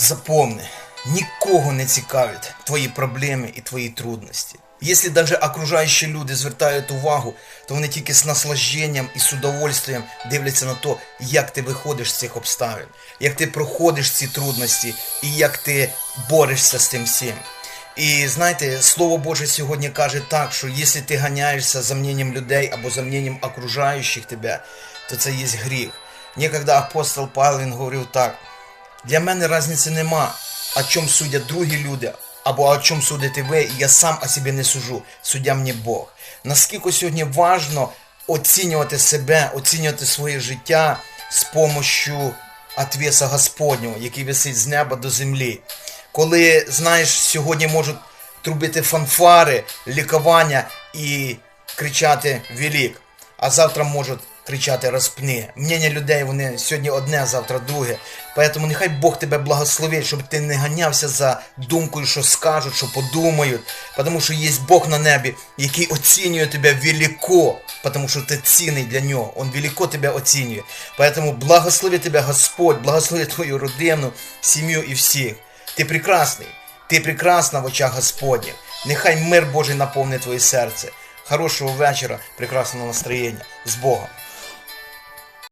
Запомни, нікого не цікавлять твої проблеми і твої трудності. Якщо навіть окружаючі люди звертають увагу, то вони тільки з наслажденням і з удовольствием дивляться на те, як ти виходиш з цих обставин, як ти проходиш ці трудності і як ти борешся з тим всім. І знаєте, Слово Боже сьогодні каже так, що якщо ти ганяєшся за мненням людей або за мненням окружаючих тебе, то це є гріх. Некогда апостол він говорив так. Для мене різниці нема, о чому судять другі люди, або о чому судите ви, і я сам о собі не сужу, суддя мені Бог. Наскільки сьогодні важно оцінювати себе, оцінювати своє життя з помощью отвеса Господнього, який висить з неба до землі. Коли, знаєш, сьогодні можуть трубити фанфари, лікування і кричати велик, а завтра можуть кричати розпни. Мнення людей вони сьогодні одне, завтра друге. Поэтому нехай Бог тебе благословить, щоб ти не ганявся за думкою, що скажуть, що подумають. Тому що є Бог на небі, який оцінює тебе велико, тому що ти цінний для нього. Он велико тебе оцінює. Поэтому благослови тебе Господь, благослови твою родину, сім'ю і всіх. Ти прекрасний, ти прекрасна в очах Господніх. Нехай мир Божий наповнить твоє серце. Хорошого вечора, прекрасного настроєння. З Богом.